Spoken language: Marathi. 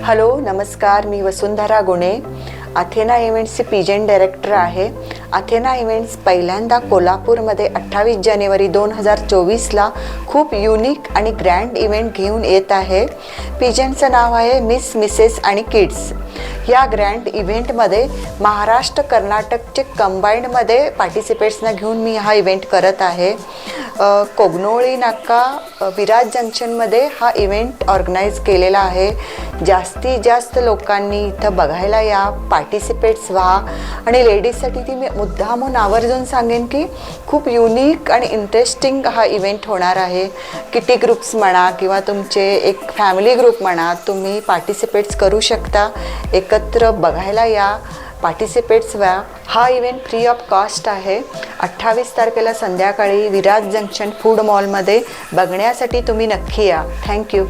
हॅलो नमस्कार मी वसुंधरा गुणे. अथेना इव्हेंट्सचे पीजेंट डायरेक्टर आहे. अथेना इव्हेंट्स पहिल्यांदा कोल्हापूरमध्ये अठ्ठावीस जानेवारी दोन हजार चोवीसला खूप युनिक आणि ग्रँड इव्हेंट घेऊन येत आहे. पीजेंटचं नाव आहे मिस मिसेस आणि किड्स या ग्रँड इव्हेंटमध्ये महाराष्ट्र कर्नाटकचे कंबाईंडमध्ये पार्टिसिपेट्सना घेऊन मी हा इव्हेंट करत आहे. कोगनोळी नाका विराज जंक्शनमध्ये हा इव्हेंट ऑर्गनाईज केलेला आहे. जास्तीत जास्त लोकांनी इथं बघायला या पार्टिसिपेट्स व्हा. आणि लेडीजसाठी ती मी मुद्दामून आवर्जून सांगेन की खूप युनिक आणि इंटरेस्टिंग हा इव्हेंट होणार आहे. किटी ग्रुप्स म्हणा किंवा तुमचे एक फॅमिली ग्रुप म्हणा तुम्ही पार्टिसिपेट्स करू शकता. एकत्र बघायला या पार्टिसिपेट्स व्हा. हा इव्हेंट फ्री ऑफ कॉस्ट आहे. अठ्ठावीस तारखेला संध्याकाळी विराज जंक्शन फूड मॉलमध्ये बघण्यासाठी तुम्ही नक्की या. थँक्यू